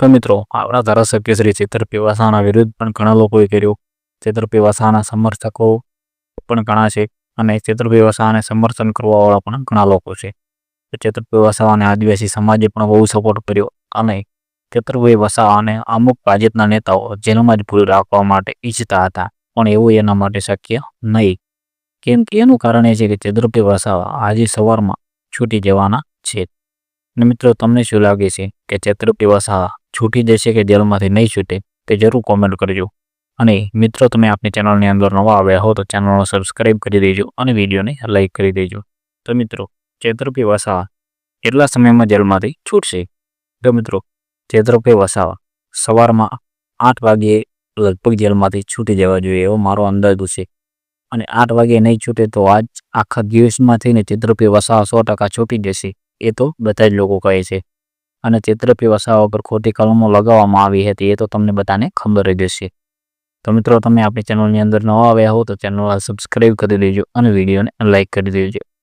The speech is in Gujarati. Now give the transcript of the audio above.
તો મિત્રો આપણા ધારાસભ્ય શ્રી છેતરપી વસાવાના વિરુદ્ધ પણ ઘણા લોકોએ કર્યું. ચેતરપી વાસાના સમર્થકો પણ ઘણા છે અને છેતરપી વસાવાને સમર્થન કરવાવાળા પણ ઘણા લોકો છે. તો છેતરપી વસાવાને આદિવાસી સમાજે પણ બહુ સપોર્ટ કર્યો અને ચેતરભાઈ વસા અને અમુક ભાજપના નેતાઓ જેલમાં જ ભૂલ રાખવા માટે ઈચ્છતા હતા, પણ એવું એના માટે શક્ય નહીં. કેમ કે એનું કારણ એ છે કે ચેતરપી વસાવા આજે સવારમાં છૂટી જવાના છે. અને મિત્રો, તમને શું લાગે છે? કે ચેતરપી વસાવા છૂટી જશે કે જેલમાંથી નહીં છૂટે તે જરૂર કોમેન્ટ કરજો. અને મિત્રો, તમે આપણી ચેનલની અંદર નવા આવ્યા હો તો ચેનલને સબસ્ક્રાઈબ કરી દેજો અને વિડીયોને લાઇક કરી દેજો. તો મિત્રો ચેતરપી વસાવા કેટલા સમયમાં જેલમાંથી છૂટશે? તો મિત્રો ચેતરપી વસાવા સવારમાં આઠ વાગ્યે લગભગ જેલમાંથી છૂટી જવા જોઈએ એવો મારો અંદાજ છે. અને આઠ વાગે નહીં છૂટે તો આજ આખા દિવસમાં થઈને ચેતરપી વસાવા સો ટકા છૂટી જશે. એ તો બધા જ લોકો કહે છે. અને છેતરપી વસાવા પર ખોટી કલમો લગાવવામાં આવી હતી, એ તો તમને બધાને ખબર જ હશે. તો મિત્રો, તમે આપણી ચેનલની અંદર નવા આવ્યા હો તો ચેનલ સબસ્ક્રાઈબ કરી દેજો અને વિડીયોને લાઈક કરી દેજો.